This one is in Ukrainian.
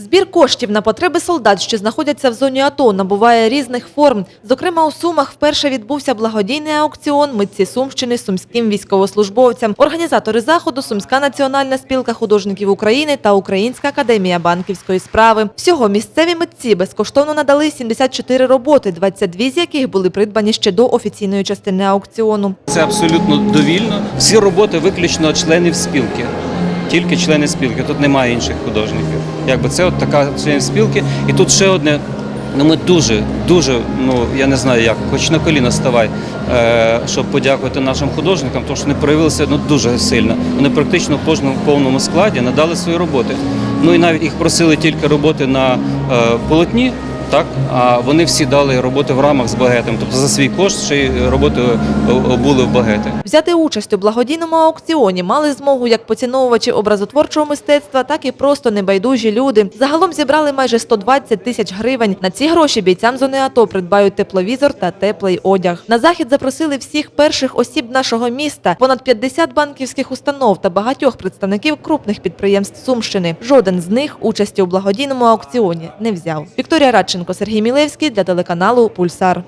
Збір коштів на потреби солдат, що знаходяться в зоні АТО, набуває різних форм. Зокрема, у Сумах вперше відбувся благодійний аукціон митці Сумщини сумським військовослужбовцям. Організатори заходу Сумська національна спілка художників України та Українська академія банківської справи. Всього місцеві митці безкоштовно надали 74 роботи, 22 з яких були придбані ще до офіційної частини аукціону. Це абсолютно довільно. Всі роботи виключно членів спілки. Тільки члени спілки, тут немає інших художників. Якби це от така член спілки. І тут ще одне. Ну ми дуже, дуже, ну я не знаю як, хоч на коліна ставай, е, щоб подякувати нашим художникам, тому що вони проявилися ну дуже сильно. Вони практично в кожному повному складі надали свої роботи. Ну і навіть їх просили тільки роботи на е, полотні. Так, а вони всі дали роботи в рамах з багетом, тобто за свій кошт ще й роботи були в багети. Взяти участь у благодійному аукціоні мали змогу як поціновувачі образотворчого мистецтва, так і просто небайдужі люди. Загалом зібрали майже 120 тисяч гривень. На ці гроші бійцям зони АТО придбають тепловізор та теплий одяг. На захід запросили всіх перших осіб нашого міста, понад 50 банківських установ та багатьох представників крупних підприємств Сумщини. Жоден з них участі у благодійному аукціоні не взяв. Вікторія Радченко, Сергій Мілевський для телеканалу Пульсар.